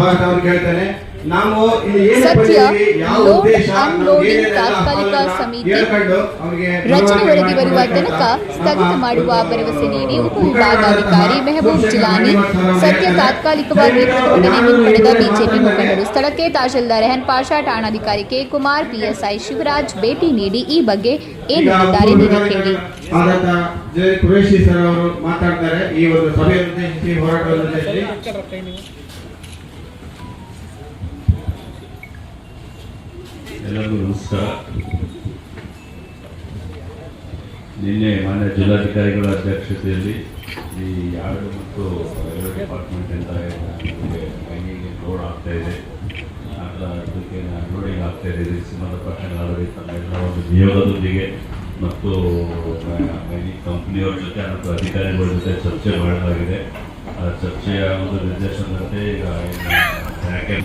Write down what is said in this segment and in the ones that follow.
ಸ್ವಾಗತ ಅವ್ರು ಕೇಳ್ತಾನೆ ನಾವು ಇಲ್ಲಿ ಏನು ಸದ್ಯ ಯಾವ ಲೋಡ್ ಅನ್ಲೋಡಿಂಗ್ ತಾತ್ಕಾಲಿಕ ಸಮಿತಿ ರಚನೆ ವರದಿ ಬರುವ ತನಕ ಸ್ಥಗಿತ ಮಾಡುವ ಭರವಸೆ ನೀಡಿ ಉಪವಿಭಾಗಾಧಿಕಾರಿ ಮೆಹಬೂಬ್ ಜಿಲಾನಿ ಸತ್ಯ ತಾತ್ಕಾಲಿಕವಾಗಿ ಪ್ರತಿಭಟನೆ ಹಿಂಪಡೆದ ಬಿಜೆಪಿ ಮುಖಂಡರು ಸ್ಥಳಕ್ಕೆ ತಹಶೀಲ್ದಾರ್ ರೆಹನ್ ಪಾಷಾ ಠಾಣಾಧಿಕಾರಿ ಕೆ ಕುಮಾರ್ ಪಿಎಸ್ಐ ಶಿವರಾಜ್ ಭೇಟಿ ನೀಡಿ ಈ ಬಗ್ಗೆ ಏನು ಹೇಳಿದ್ದಾರೆ ನೀವೇ ಕೇಳಿ ಕುರೇಶಿ ಸರ್ ಅವರು ಮಾತಾಡ್ತಾರೆ ಈ ಒಂದು ಸಭೆಯನ್ನು ಹೋರಾಟವನ್ನು ಎಲ್ಲರಿಗೂ ನಮಸ್ಕಾರ. ನಿನ್ನೆ ಮಾನ್ಯ ಜಿಲ್ಲಾಧಿಕಾರಿಗಳ ಅಧ್ಯಕ್ಷತೆಯಲ್ಲಿ ಈ ಯಾರ್ಡ್ ಮತ್ತು ರೈಲ್ವೆ ಡಿಪಾರ್ಟ್ಮೆಂಟ್ ಅಂತ ಮೈನಿಗೆ ಲೋಡ್ ಆಗ್ತಾ ಇದೆ. ಅದಕ್ಕೆ ಲೋಡಿಂಗ್ ಆಗ್ತಾ ಇದೆ ಇದಕ್ಕೆ ಸಂಬಂಧಪಟ್ಟ ತನ್ನ ಎಲ್ಲ ಒಂದು ನಿಯೋಗದೊಂದಿಗೆ ಮತ್ತು ಮೈನಿಂಗ್ ಕಂಪ್ನಿಯವ್ರ ಜೊತೆ ಮತ್ತು ಅಧಿಕಾರಿಗಳ ಜೊತೆ ಚರ್ಚೆ ಮಾಡಲಾಗಿದೆ. ಆ ಚರ್ಚೆಯ ಒಂದು ನಿರ್ದೇಶನದಂತೆ ಈಗ ಯಾಕೆ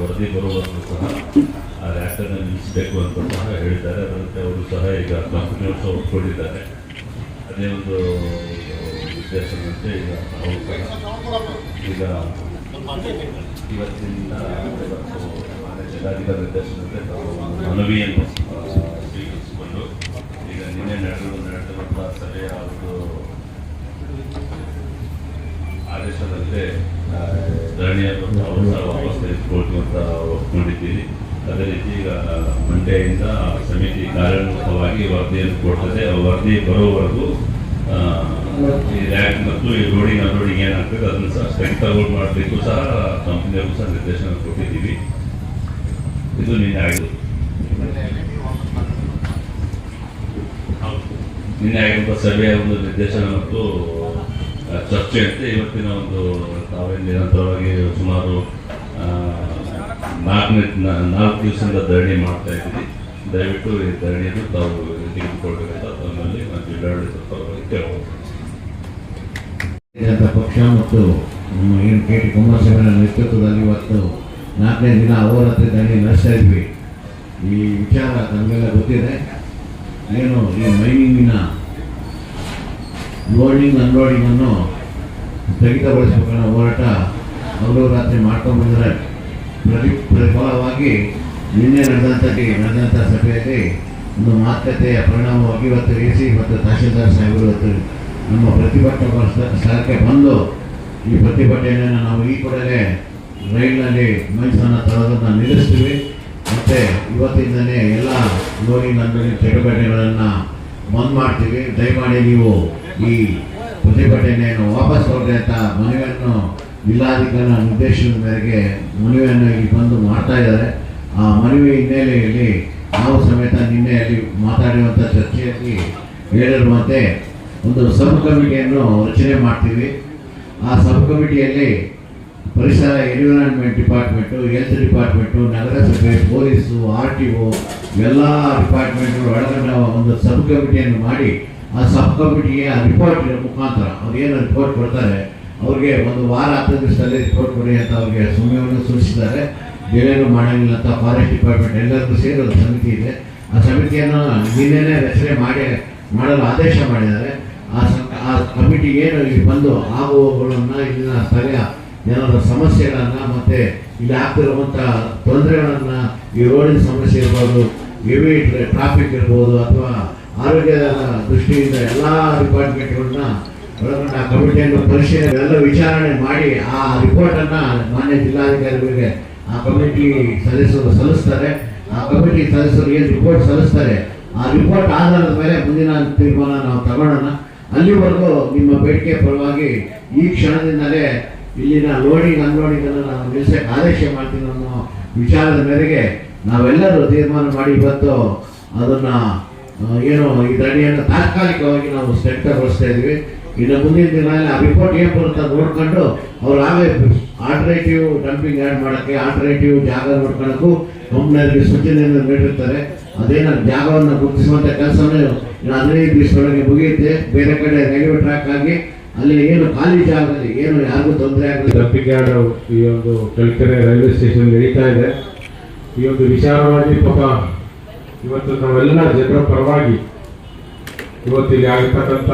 ವರದಿ ಬರುವವರೆಗೂ ಸಹ ರ್ಯಾಕನ್ನು ನಿಲ್ಲಿಸಬೇಕು ಅಂತ ಸಹ ಹೇಳ್ತಾರೆ ಅದರಂತೆ ಅವರು ಸಹ ಈಗ ಕಂಪನಿಯವರು ಸಹ ಒಪ್ಕೊಂಡಿದ್ದಾರೆ ಅದೇ ಒಂದು ಉದ್ದೇಶದಂತೆ ಈಗ ನಾವು ಈಗ ಇವತ್ತಿನಿಂದ ಜಿಲ್ಲಾಧಿಕಾರಿ ನಿರ್ದೇಶನದಂತೆ ಮನವಿಯನ್ನು ಸ್ವೀಕರಿಸಿಕೊಂಡು ಈಗ ನಿನ್ನೆ ನಡೆದು ನಡೆದಿರುವಂತಹ ಸಭೆಯ ಒಂದು ಆದೇಶದಂತೆ ಧರಣಿಯನ್ನು ಅವರು ಸಹ ವಾಪಸ್ ತೆಗೆದುಕೊಳ್ತೀವಿ ಅಂತ ಒಪ್ಕೊಂಡಿದ್ದೀವಿ. ಅದೇ ರೀತಿ ಈಗ ಮಂಡೆಯಿಂದ ಸಮಿತಿ ಕಾರ್ಯೋನ್ಮುಖವಾಗಿ ವರದಿಯನ್ನು ಕೊಡ್ತದೆ. ವರದಿ ಬರೋವರೆಗೂ ಈ ರ್ಯಾಕ್ ಮತ್ತು ಈ ರೋಡಿಂಗ್ ಅನ್ಲೋಡಿಂಗ್ ಏನಾಗ್ತದೆ ಅದನ್ನು ಸಹ ಸ್ಥಗಿತಗೊಳ್ ಮಾಡಬೇಕು ಸಹ ಕಂಪ್ನಿಯವರು ಸಹ ನಿರ್ದೇಶನ ಕೊಟ್ಟಿದ್ದೀವಿ. ಇದು ನಿನ್ನೆ ಆಗಿದೆ. ನಿನ್ನೆ ಆಗಿರುವ ಸಭೆಯ ಒಂದು ನಿರ್ದೇಶನ ಮತ್ತು ಚರ್ಚೆ ಅಂತ. ಇವತ್ತಿನ ಒಂದು ತಾವೇ ನಿರಂತರವಾಗಿ ಸುಮಾರು ನಾಲ್ಕನೇ ನಾಲ್ಕು ದಿವಸದಿಂದ ಧರಣಿ ಮಾಡ್ತಾ ಇದ್ದೀವಿ. ದಯವಿಟ್ಟು ಈ ಧರಣಿಯನ್ನು ತಾವು ತೆಗೆದುಕೊಳ್ಬೇಕಂತ ತಮ್ಮಲ್ಲಿ ಜಿಲ್ಲಾಡಳಿತ ಪರವಾಗಿ ಕೇಳಬಹುದು. ಪಕ್ಷ ಮತ್ತು ನಮ್ಮ ಏನು ಕೆ ಟಿ ಕುಮಾರಸ್ವಾಮಿ ನೇತೃತ್ವದಲ್ಲಿ ಇವತ್ತು ನಾಲ್ಕನೇ ದಿನ ಅಹೋರಾತ್ರಿ ಧರಣಿ ನಡೆಸ್ತಾ ಇದ್ವಿ. ಈ ವಿಚಾರ ನಮಗೆಲ್ಲ ಗೊತ್ತಿದೆ. ಏನು ಈ ಮೈನಿಂಗಿನ ಲೋಡಿಂಗ್ ಅನ್ಲೋಡಿಂಗನ್ನು ಸ್ಥಗಿತಗೊಳಿಸಬೇಕನ್ನೋ ಹೋರಾಟ ಅವರು ರಾತ್ರಿ ಮಾಡ್ಕೊಂಡು ಬಂದರೆ ಪ್ರತಿ ಪ್ರತಿಫಲವಾಗಿ ನಿನ್ನೆ ನಡೆದಂಥ ನಡೆದಂಥ ಸಭೆಯಲ್ಲಿ ಒಂದು ಮಾತುಕತೆಯ ಪರಿಣಾಮವಾಗಿ ಇವತ್ತು ಎ ಸಿ ಮತ್ತು ತಹಶೀಲ್ದಾರ್ ಸಾಹೇಬರು ಇವತ್ತು ನಮ್ಮ ಪ್ರತಿಭಟನಾ ಸ್ಥ- ಸ್ಥಳಕ್ಕೆ ಬಂದು ಈ ಪ್ರತಿಭಟನೆಯನ್ನು ನಾವು ಈ ಕೂಡಲೇ ರೈಲಿನಲ್ಲಿ ಮೈಸೂರನ್ನ ತರೋದನ್ನು ನಿಲ್ಲಿಸ್ತೀವಿ. ಮತ್ತು ಇವತ್ತಿಂದಲೇ ಎಲ್ಲ ಅನ್ಲೋಡಿಂಗ್ ಚಟುವಟಿಕೆಗಳನ್ನು ಬಂದ್ ಮಾಡ್ತೀವಿ. ದಯಮಾಡಿ ನೀವು ಈ ಪ್ರತಿಭಟನೆಯನ್ನು ವಾಪಸ್ ಕೊಡ್ರಿ ಅಂತ ಮನವಿಯನ್ನು ಜಿಲ್ಲಾಧಿಕಾರಿ ನಿರ್ದೇಶನದ ಮೇರೆಗೆ ಮನವಿಯನ್ನು ಇಲ್ಲಿ ಬಂದು ಮಾಡ್ತಾ ಇದ್ದಾರೆ. ಆ ಮನವಿ ಹಿನ್ನೆಲೆಯಲ್ಲಿ ನಾವು ಸಮೇತ ನಿನ್ನೆ ಅಲ್ಲಿ ಮಾತಾಡಿರುವಂಥ ಚರ್ಚೆಯಲ್ಲಿ ಹೇಳಿರುವಂತೆ ಒಂದು ಸಬ್ ಕಮಿಟಿಯನ್ನು ರಚನೆ ಮಾಡ್ತೀವಿ. ಆ ಸಬ್ ಕಮಿಟಿಯಲ್ಲಿ ಪರಿಸರ ಎನ್ವಿರಾನ್ಮೆಂಟ್ ಡಿಪಾರ್ಟ್ಮೆಂಟು, ಹೆಲ್ತ್ ಡಿಪಾರ್ಟ್ಮೆಂಟು, ನಗರಸಭೆ, ಪೊಲೀಸು, ಆರ್ ಟಿ ಒ, ಎಲ್ಲ ಡಿಪಾರ್ಟ್ಮೆಂಟ್ಗಳು ಒಳಗೊಂಡ ಒಂದು ಸಬ್ ಕಮಿಟಿಯನ್ನು ಮಾಡಿ ಆ ಸಬ್ ಕಮಿಟಿಗೆ ಆ ರಿಪೋರ್ಟ್ ಮುಖಾಂತರ ಅವ್ರು ಏನು ರಿಪೋರ್ಟ್ ಕೊಡ್ತಾರೆ ಅವ್ರಿಗೆ ಒಂದು ವಾರ ಹತ್ತು ದಿವಸದಲ್ಲಿ ರಿಪೋರ್ಟ್ ಕೊಡಿ ಅಂತ ಅವ್ರಿಗೆ ಸಮಯವನ್ನು ಸೂಚಿಸಿದ್ದಾರೆ. ಬೇರೆಯವರು ಮಾಡಂಗಿಲ್ಲ ಅಂತ ಫಾರೆಸ್ಟ್ ಡಿಪಾರ್ಟ್ಮೆಂಟ್ ಎಲ್ಲರಿಗೂ ಸೇರಿ ಒಂದು ಸಮಿತಿ ಇದೆ. ಆ ಸಮಿತಿಯನ್ನು ನಿನ್ನೆನೇ ರಚನೆ ಮಾಡಿ, ಮಾಡಲು ಆದೇಶ ಮಾಡಿದ್ದಾರೆ. ಆ ಆ ಕಮಿಟಿಗೆ ಏನು ಇಲ್ಲಿ ಬಂದು ಆಗುವಗಳನ್ನು ಇಲ್ಲಿನ ಸ್ಥಳೀಯ ಏನಾದರೂ ಸಮಸ್ಯೆಗಳನ್ನು ಮತ್ತು ಇಲ್ಲಿ ಆಗ್ತಿರುವಂಥ ತೊಂದರೆಗಳನ್ನು ಈ ರೋಡಿನ ಸಮಸ್ಯೆ ಇರ್ಬೋದು ಹೆವಿ ಟ್ರಾಫಿಕ್ ಇರ್ಬೋದು ಅಥವಾ ಆರೋಗ್ಯದ ದೃಷ್ಟಿಯಿಂದ ಎಲ್ಲ ಡಿಪಾರ್ಟ್ಮೆಂಟ್ಗಳನ್ನ ಆ ಕಮಿಟಿಯನ್ನು ಪರಿಶೀಲನೆ, ಎಲ್ಲ ವಿಚಾರಣೆ ಮಾಡಿ ಆ ರಿಪೋರ್ಟನ್ನು ಮಾನ್ಯ ಜಿಲ್ಲಾಧಿಕಾರಿಗಳಿಗೆ ಆ ಕಮಿಟಿ ಸದಸ್ಯರು ಸಲ್ಲಿಸ್ತಾರೆ. ಆ ಕಮಿಟಿ ಸದಸ್ಯರು ಏನು ರಿಪೋರ್ಟ್ ಸಲ್ಲಿಸ್ತಾರೆ? ಆ ರಿಪೋರ್ಟ್ ಆಧಾರದ ಮೇಲೆ ಮುಂದಿನ ತೀರ್ಮಾನ ನಾವು ತಗೊಳ್ಳೋಣ. ಅಲ್ಲಿವರೆಗೂ ನಿಮ್ಮ ಬೇಡಿಕೆ ಪರವಾಗಿ ಈ ಕ್ಷಣದಿಂದಲೇ ಇಲ್ಲಿನ ಲೋಡಿಂಗ್ ಅನ್ಲೋಡಿಂಗ್ ಅನ್ನು ನಾವು ನಿಲ್ಲಿಸಕ್ಕೆ ಆದೇಶ ಮಾಡ್ತೀನಿ ಅನ್ನೋ ವಿಚಾರದ ಮೇರೆಗೆ ನಾವೆಲ್ಲರೂ ತೀರ್ಮಾನ ಮಾಡಿ ಇವತ್ತು ಅದನ್ನ ಏನು, ಈ ಧರಣಿಯನ್ನು ತಾತ್ಕಾಲಿಕವಾಗಿ ನಾವು ಸ್ಥಗಿತಗೊಳಿಸ್ತಾ ಇದ್ವಿ ಇನ್ನು ಮುಂದಿನ ದಿನಗಳಲ್ಲಿ ಆ ರಿಪೋರ್ಟ್ ಏನು ಬರುತ್ತೆ ನೋಡ್ಕೊಂಡು ಅವ್ರು ಆಗಲೇ ಆಲ್ಟರ್ನೇಟಿವ್ ಡಂಪಿಂಗ್ ಆ್ಯಡ್ ಮಾಡೋಕ್ಕೆ ಆಲ್ಟರ್ನೇಟಿವ್ ಜಾಗ ನೋಡ್ಕೊಳ್ಳೋಕ್ಕೂ ಕಂಪ್ನಿಯಲ್ಲಿ ಸೂಚನೆಯನ್ನು ನೀಡಿರ್ತಾರೆ. ಅದೇನ ಜಾಗವನ್ನು ಗುರುತಿಸುವಂಥ ಇನ್ನು ಹದಿನೈದು ದಿವಸದೊಳಗೆ ಮುಗಿಯುತ್ತೆ. ಬೇರೆ ಕಡೆ ರೈಲ್ವೆ ಟ್ರ್ಯಾಕ್ ಆಗಿ ಅಲ್ಲಿ ಏನು ಖಾಲಿ ಜಾಗದಲ್ಲಿ ಏನು ಯಾರಿಗೂ ತೊಂದರೆ ಆಗಲಿ ಡಂಪಿಂಗ್ ಯಾರ್ಡ್ ಈ ಒಂದು ಕಲ್ಕೆರೆ ರೈಲ್ವೆ ಸ್ಟೇಷನ್ ನಡೀತಾ ಇದೆ. ಈ ಒಂದು ವಿಚಾರವಾಗಿ ಪಾಪ ಇವತ್ತು ನಾವೆಲ್ಲ ಜನರ ಪರವಾಗಿ ಇವತ್ತು ಇಲ್ಲಿ ಆಗಿರ್ತಕ್ಕಂಥ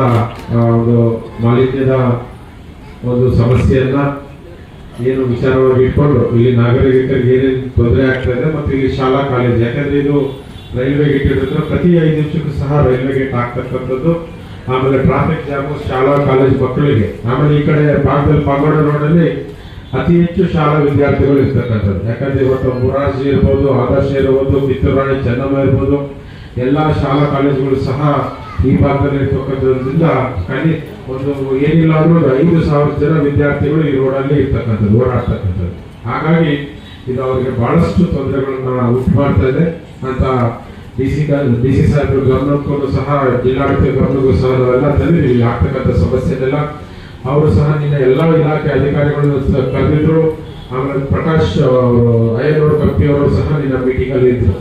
ಒಂದು ಮಾಲಿನ್ಯದ ಒಂದು ಸಮಸ್ಯೆಯನ್ನ ಏನು ವಿಚಾರವಾಗಿ ಇಟ್ಕೊಂಡು ಇಲ್ಲಿ ನಾಗರಿಕರಿಗೆ ಏನೇನು ತೊಂದರೆ ಆಗ್ತಾ ಇದೆ ಮತ್ತು ಇಲ್ಲಿ ಶಾಲಾ ಕಾಲೇಜ್, ಯಾಕಂದ್ರೆ ಇದು ರೈಲ್ವೆ ಗೇಟ್ ಇರೋದ್ರಿಂದ ಪ್ರತಿ ಐದು ನಿಮಿಷಕ್ಕೂ ಸಹ ರೈಲ್ವೆ ಗೇಟ್ ಆಗ್ತಕ್ಕಂಥದ್ದು. ಆಮೇಲೆ ಟ್ರಾಫಿಕ್ ಜಾಮು ಶಾಲಾ ಕಾಲೇಜ್ ಮಕ್ಕಳಿಗೆ, ಆಮೇಲೆ ಈ ಕಡೆ ಭಾಗದಲ್ಲಿ ಪಾಗೋಡ ರೋಡಲ್ಲಿ ಅತಿ ಹೆಚ್ಚು ಶಾಲಾ ವಿದ್ಯಾರ್ಥಿಗಳು ಇರ್ತಕ್ಕಂಥದ್ದು. ಯಾಕಂದ್ರೆ ಇವತ್ತು ಮುರಾರ್ಜಿ ಇರ್ಬೋದು, ಆದರ್ಶ ಇರ್ಬೋದು ಕಿತ್ತೂರಾಣಿ ಚೆನ್ನಮ್ಮ ಇರ್ಬೋದು, ಎಲ್ಲ ಶಾಲಾ ಕಾಲೇಜುಗಳು ಸಹ ಈ ಭಾಗದಲ್ಲಿ ಇರ್ತಕ್ಕಂಥದ್ರಿಂದ ಕನಿ ಒಂದು ಏನಿಲ್ಲ ಅಂದ್ರೂ ಒಂದು ಐದು ಸಾವಿರ ಜನ ವಿದ್ಯಾರ್ಥಿಗಳು ಈ ರೋಡಲ್ಲಿ ಇರ್ತಕ್ಕಂಥದ್ದು, ಓಡಾಡ್ತಕ್ಕಂಥದ್ದು. ಹಾಗಾಗಿ ಇದು ಅವರಿಗೆ ಬಹಳಷ್ಟು ತೊಂದರೆಗಳನ್ನ ಉಂಟು ಮಾಡ್ತಾ ಇದೆ. ಅಂತ ಡಿ ಸಿ ಡಿ ಸಿ ಸಾಹೇಬ್ರ ಗಮನಕ್ಕೂ ಸಹ, ಜಿಲ್ಲಾಡಳಿತ ಗಮನಕ್ಕೂ ಸಹ ನಾವೆಲ್ಲ ತಂದಿದ್ದೀವಿ ಇಲ್ಲಿ ಆಗ್ತಕ್ಕಂಥ ಸಮಸ್ಯೆನೆಲ್ಲ ಅವರು ಸಹ ನಿನ್ನ ಎಲ್ಲ ಇಲಾಖೆ ಅಧಿಕಾರಿಗಳನ್ನು ಸ- ಕರೆದಿದ್ರು. ಆಮೇಲೆ ಪ್ರಕಾಶ್ ಅವರು, ಅಯ್ಯನೂರು ಅವರು ಸಹ ನಿನ್ನ ಮೀಟಿಂಗ್ ಅಲ್ಲಿ ಇದ್ರು.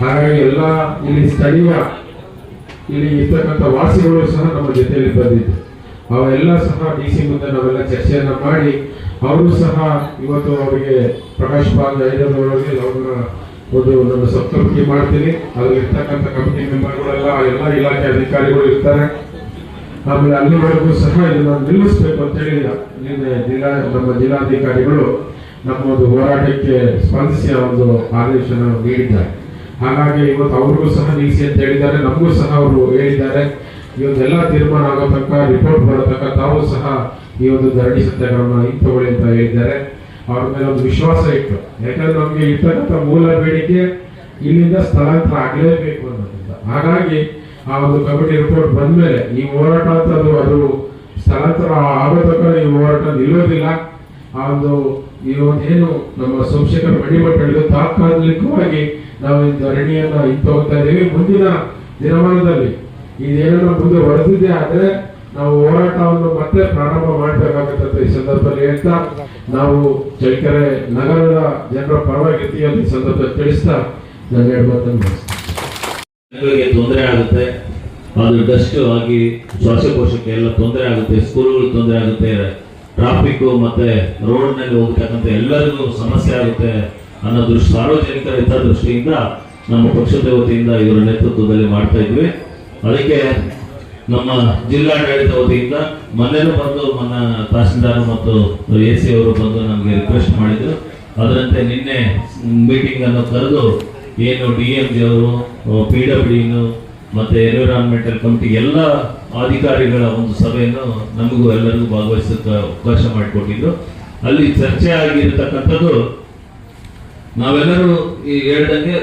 ಹಾಗಾಗಿ ಎಲ್ಲ ಇಲ್ಲಿ ಸ್ಥಳೀಯ, ಇಲ್ಲಿ ಇರ್ತಕ್ಕಂಥ ವಾಸಿಗಳು ಸಹ ನಮ್ಮ ಜೊತೆಯಲ್ಲಿ ಬಂದಿದ್ರು. ಅವೆಲ್ಲ ಸಹ ಡಿ ಸಿ ಮುಂದೆ ನಾವೆಲ್ಲ ಚರ್ಚೆಯನ್ನು ಮಾಡಿ, ಅವರು ಸಹ ಇವತ್ತು ಅವರಿಗೆ ಪ್ರಕಾಶ್ ಬಾಗ್ ಐದರೊಳಗೆ ಅವ್ರನ್ನ ಒಂದು ನಾನು ಸಬ್ ಕಮಿಟಿ ಮಾಡ್ತೀನಿ ಅಲ್ಲಿರ್ತಕ್ಕಂಥ ಕಮಿಟಿ ಮೆಂಬರ್ಗಳೆಲ್ಲ ಎಲ್ಲ ಇಲಾಖೆ ಅಧಿಕಾರಿಗಳು ಇರ್ತಾರೆ. ಆಮೇಲೆ ಅಲ್ಲಿವರೆಗೂ ಸಹ ಇದನ್ನು ನಿಲ್ಲಿಸಬೇಕು ಅಂತೇಳಿ ಇಲ್ಲಿನ ಜಿಲ್ಲಾ, ನಮ್ಮ ಜಿಲ್ಲಾಧಿಕಾರಿಗಳು ನಮ್ಮ ಒಂದು ಹೋರಾಟಕ್ಕೆ ಸ್ಪಂದಿಸಿ ಒಂದು ಆದೇಶನ ನೀಡಿದ್ದಾರೆ. ಹಾಗಾಗಿ ಇವತ್ತು ಅವ್ರಿಗೂ ಸಹ ನಿಲ್ಲಿಸಿ ಅಂತ ಹೇಳಿದ್ದಾರೆ. ನಮಗೂ ಸಹ ಅವರು ಹೇಳಿದ್ದಾರೆ. ಇವತ್ತೆಲ್ಲ ತೀರ್ಮಾನ ಆಗೋ ತನಕ ರಿಪೋರ್ಟ್ ಬರೋ ತನಕ ತಾವು ಸಹ ಈ ಒಂದು ಧರಣಿ ಸತ್ಯಾಗ್ರಹವನ್ನು ಹಿಂತಗೊಳ್ಳಿ ಅಂತ ಹೇಳಿದ್ದಾರೆ. ಅವ್ರ ಮೇಲೆ ಒಂದು ವಿಶ್ವಾಸ ಇಟ್ಟು ಯಾಕಂದ್ರೆ ನಮಗೆ ಇರ್ತಕ್ಕಂಥ ಮೂಲ ಬೇಡಿಕೆ ಇಲ್ಲಿಂದ ಸ್ಥಳಾಂತರ ಆಗಲೇಬೇಕು ಅನ್ನೋದ್ರಿಂದ. ಹಾಗಾಗಿ ಆ ಒಂದು ಕಮಿಟಿ ರಿಪೋರ್ಟ್ ಬಂದ ಮೇಲೆ ಈ ಹೋರಾಟ ಅಂತ ಅದು ಅದು ಸ್ಥಳಾಂತರ ಆಗೋ ತನಕ ಈ ಹೋರಾಟ ನಿಲ್ಲೋದಿಲ್ಲ ಆ ಒಂದು ಈ ಒಂದು ಏನು ನಮ್ಮ ಸೋಮಶೇಖರ್ ಮಣಿಮಠ ಹೇಳಿದ ತಾತ್ಕಾಲಿಕವಾಗಿ ನಾವು ಈ ಧರಣಿಯನ್ನ ಹೋಗ್ತಾ ಇದ್ದೀವಿ. ಮುಂದಿನ ದಿನಮಾನದಲ್ಲಿ ಇದೇನೋ ಮುಂದೆ ಹೊರದಿದೆ ಆದ್ರೆ ನಾವು ಹೋರಾಟವನ್ನು ಮತ್ತೆ ಪ್ರಾರಂಭ ಮಾಡಬೇಕಾಗುತ್ತೆ ಈ ಸಂದರ್ಭದಲ್ಲಿ ಹೇಳ್ತಾ, ನಾವು ಚಳ್ಳಕೆರೆ ನಗರದ ಜನರ ಪರವಾಗಿರ್ತೀವಿ ಅಂತ ಈ ಸಂದರ್ಭದಲ್ಲಿ ತಿಳಿಸ್ತಾ ನಾನು ಹೇಳ್ಬೋದನ್ನು ಜನಗಳಿಗೆ ತೊಂದರೆ ಆಗುತ್ತೆ ಅದು ಡಸ್ಟ್ ಆಗಿ ಶ್ವಾಸಕೋಶಕ್ಕೆ ಎಲ್ಲ ತೊಂದರೆ ಆಗುತ್ತೆ, ಸ್ಕೂಲ್ಗಳು ತೊಂದರೆ ಆಗುತ್ತೆ ಟ್ರಾಫಿಕ್ ಮತ್ತೆ ರೋಡ್ನಲ್ಲಿ ಹೋಗ್ತಕ್ಕಂಥ ಎಲ್ಲರಿಗೂ ಸಮಸ್ಯೆ ಆಗುತ್ತೆ ಅನ್ನೋ ದೃಷ್ಟಿ ಸಾರ್ವಜನಿಕರ ಹಿತದೃಷ್ಟಿಯಿಂದ ನಮ್ಮ ಪಕ್ಷದ ವತಿಯಿಂದ ಇವರ ನೇತೃತ್ವದಲ್ಲಿ ಮಾಡ್ತಾ ಇದ್ವಿ. ಅದಕ್ಕೆ ನಮ್ಮ ಜಿಲ್ಲಾಡಳಿತ ವತಿಯಿಂದ ಮೊನ್ನೆನೂ ಬಂದು ನನ್ನ ತಹಸೀಲ್ದಾರ್ ಮತ್ತು ಎ ಸಿ ಅವರು ಬಂದು ನಮಗೆ ರಿಕ್ವೆಸ್ಟ್ ಮಾಡಿದ್ರು. ಅದರಂತೆ ನಿನ್ನೆ ಮೀಟಿಂಗ್ ಅನ್ನು ಕರೆದು ಏನು ಡಿ ಎಂ ಜಿ ಅವರು ಪಿ ಡಬ್ಲ್ಯೂ ಮತ್ತು ಎನ್ವಿರಾನ್ಮೆಂಟಲ್ ಕಮಿಟಿ ಎಲ್ಲ ಅಧಿಕಾರಿಗಳ ಒಂದು ಸಭೆಯನ್ನು ನಮಗೂ ಎಲ್ಲರಿಗೂ ಭಾಗವಹಿಸಕ್ಕೆ ಅವಕಾಶ ಮಾಡಿಕೊಟ್ಟಿದ್ದು. ಅಲ್ಲಿ ಚರ್ಚೆ ಆಗಿರತಕ್ಕಂಥದ್ದು, ನಾವೆಲ್ಲರೂ ಈ ಹೇಳ್ದಂಗೆ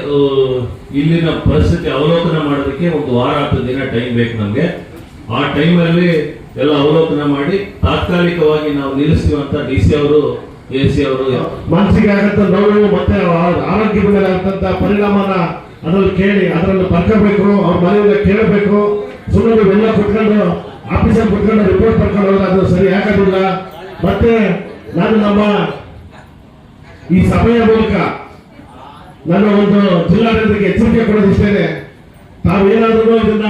ಇಲ್ಲಿನ ಪರಿಸ್ಥಿತಿ ಅವಲೋಕನ ಮಾಡೋದಕ್ಕೆ ಒಂದು ವಾರ ಹತ್ತು ದಿನ ಟೈಮ್ ಬೇಕು ನಮಗೆ. ಆ ಟೈಮಲ್ಲಿ ಎಲ್ಲ ಅವಲೋಕನ ಮಾಡಿ ತಾತ್ಕಾಲಿಕವಾಗಿ ನಾವು ನಿಲ್ಲಿಸ್ತೀವಂತ ಡಿ ಸಿ ಅವರು ಮನಸ್ಸಿಗೆ ಆಗಂತ ನೋವು ಮತ್ತೆ ಆರೋಗ್ಯದ ಮೇಲೆ ಆಗಂತ ಪರಿಣಾಮನ ಅದ್ರಲ್ಲಿ ಕೇಳಿ ಅದರಲ್ಲಿ ಬರ್ಕೋಬೇಕು ಅವ್ರ ಮನೆಯಿಂದ ಕೇಳಬೇಕು. ಸುಮ್ಮನೆ ಎಲ್ಲ ಕುತ್ಕೊಂಡು ಆಫೀಸಲ್ಲಿ ಕುತ್ಕೊಂಡು ರಿಪೋರ್ಟ್ ಬರ್ಕೊಂಡು ಹೋದ್ರೆ ಅದು ಸರಿ ಆಗೋದಿಲ್ಲ. ಮತ್ತೆ ನಾನು ನಮ್ಮ ಈ ಸಭೆಯ ಮೂಲಕ ನನ್ನ ಒಂದು ಜಿಲ್ಲಾಡಳಿತಕ್ಕೆ ಎಚ್ಚರಿಕೆ ಕೊಡೋದಿಷ್ಟೇನೆ. ತಾವೇನಾದ್ರೂ ಇದನ್ನ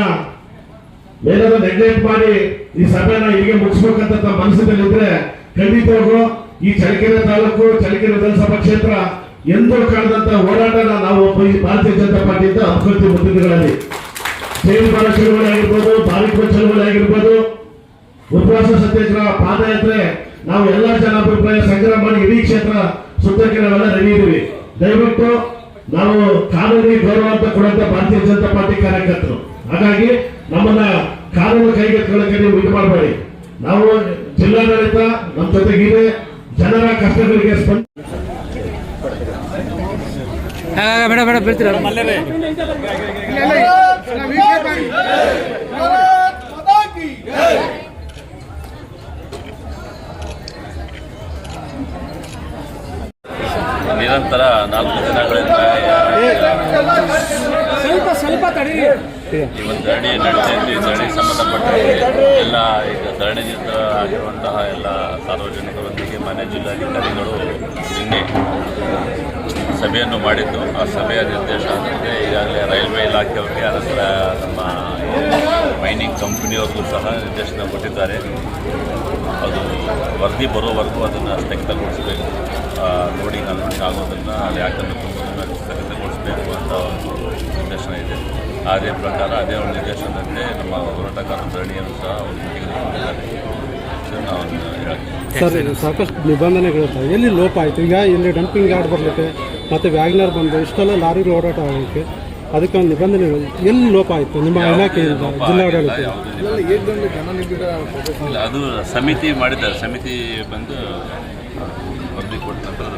ಏನಾದ್ರೂ ನೆಗ್ಲೆಕ್ಟ್ ಮಾಡಿ ಈ ಸಭೆನ ಹೀಗೆ ಮುಗಿಸ್ಬೇಕಂತ ಮನಸ್ಸಿನಲ್ಲಿದ್ರೆ ಖಂಡಿತವಾಗೂ ಈ ಚಳ್ಳಕೆರೆ ತಾಲೂಕು, ಚಳ್ಳಕೆರೆ ವಿಧಾನಸಭಾ ಕ್ಷೇತ್ರ ಎಂದೂ ಕಾಣದಂತ ಹೋರಾಟನ ನಾವು ಭಾರತೀಯ ಜನತಾ ಪಾರ್ಟಿಯಿಂದ ಹಮ್ಮಿಕೊಳ್ತೀವಿ ಮುಂದಿನಗಳಲ್ಲಿ ಬಾಳ ಚಳವಳಿ ಆಗಿರ್ಬೋದು ಬಾಲಿಕ ಚಳವಳಿ ಆಗಿರ್ಬೋದು, ಉಪವಾಸ ಸತ್ಯಾಗ್ರಹ, ಪಾದಯಾತ್ರೆ, ನಾವು ಎಲ್ಲಾ ಜನಾಭಿಪ್ರಾಯ ಸಂಗ್ರಹ ಮಾಡಿ ಇಡೀ ಕ್ಷೇತ್ರ ಸುತ್ತಕ್ಕೆ ನಾವೆಲ್ಲ ರೆಡಿ ದಯವಿಟ್ಟು ನಾವು ಕಾನೂನಿಗೆ ಗೌರವ ಅಂತ ಕೊಡುವಂತ ಭಾರತೀಯ ಜನತಾ ಪಾರ್ಟಿ ಕಾರ್ಯಕರ್ತರು. ಹಾಗಾಗಿ ನಮ್ಮನ್ನ ಕಾನೂನು ಕೈಗೆತ್ತಿಕೊಳ್ಳಕ್ಕೆ ನೀವು ಇದು ಮಾಡಬೇಡಿ. ನಾವು ಜಿಲ್ಲಾಡಳಿತ, ನಮ್ಮ ಜೊತೆಗಿದೆ ಜನರ ಕಷ್ಟಗಳಿಗೆ ಸ್ಪಂದ ಬೇಡ ಬೇಡ ಬೀಳ್ತೀರ? ನಿರಂತರ ನಾಲ್ಕು ದಿನಗಳಿಂದ ಸ್ವಲ್ಪ ಸ್ವಲ್ಪ ತಡಿ ಈ ಒಂದು ಧರಣಿ ನಡೀತಾ ಇದ್ದು ಈ ಧರಣಿ ಸಂಬಂಧಪಟ್ಟ ಎಲ್ಲ ಈಗ ಧರಣಿಯಿಂದ ಆಗಿರುವಂತಹ ಎಲ್ಲ ಸಾರ್ವಜನಿಕರೊಂದಿಗೆ ಮನೆ ಜಿಲ್ಲಾಧಿಕಾರಿಗಳು ನಿನ್ನೆ ಸಭೆಯನ್ನು ಮಾಡಿದ್ದು. ಆ ಸಭೆಯ ನಿರ್ದೇಶನದಂತೆ ಈಗಾಗಲೇ ರೈಲ್ವೆ ಇಲಾಖೆಯವರಿಗೆ ಅನಂತರ ನಮ್ಮ ಮೈನಿಂಗ್ ಕಂಪ್ನಿಯವ್ರಿಗೂ ಸಹ ನಿರ್ದೇಶನ ಕೊಟ್ಟಿದ್ದಾರೆ. ಅದು ವರದಿ ಬರೋವರೆಗೂ ಅದನ್ನು ಸ್ಥಗಿತಗೊಳಿಸಬೇಕು. ಲೋಡಿಂಗ್ ಅನ್ಲೋಡಿಂಗ್ ಆಗೋದನ್ನು ಅಲ್ಲಿ ಯಾಕಂದ್ರೆ ಸ್ಥಗಿತಗೊಳಿಸಬೇಕು ಅಂತ ಒಂದು ನಿರ್ದೇಶನ ಇದೆ. ಅದೇ ಪ್ರಕಾರ ಅದೇ ಒಂದು ನಿರ್ದೇಶನದಂತೆ ನಮ್ಮ ಹೋರಾಟಗಾರ ಧರಣಿಯನ್ನು ಸಹ ಅವರು ತೆಗೆದುಕೊಂಡಿದ್ದಾರೆ ಸರ್ ಸಾಕಷ್ಟು ನಿಬಂಧನೆಗಳಿರ್ತವೆ ಎಲ್ಲಿ ಲೋಪ ಆಯಿತು? ಈಗ ಇಲ್ಲಿ ಡಂಪಿಂಗ್ ಯಾರ್ಡ್ ಬರಲಿಕ್ಕೆ ಮತ್ತು ವ್ಯಾಗ್ನರ್ ಬಂದು ಇಷ್ಟೆಲ್ಲ ಲಾರಿ ಓಡಾಟ ಆಗೋಕ್ಕೆ ಅದಕ್ಕೆ ಒಂದು ನಿಬಂಧನೆ ಎಲ್ಲಿ ಲೋಪ ಆಯಿತು ನಿಮ್ಮ ಇಲಾಖೆಯಿಂದ ಜಿಲ್ಲಾಡಳಿತ ಅದು ಸಮಿತಿ ಮಾಡಿದ್ದಾರೆ. ಸಮಿತಿ ಬಂದು ವರದಿ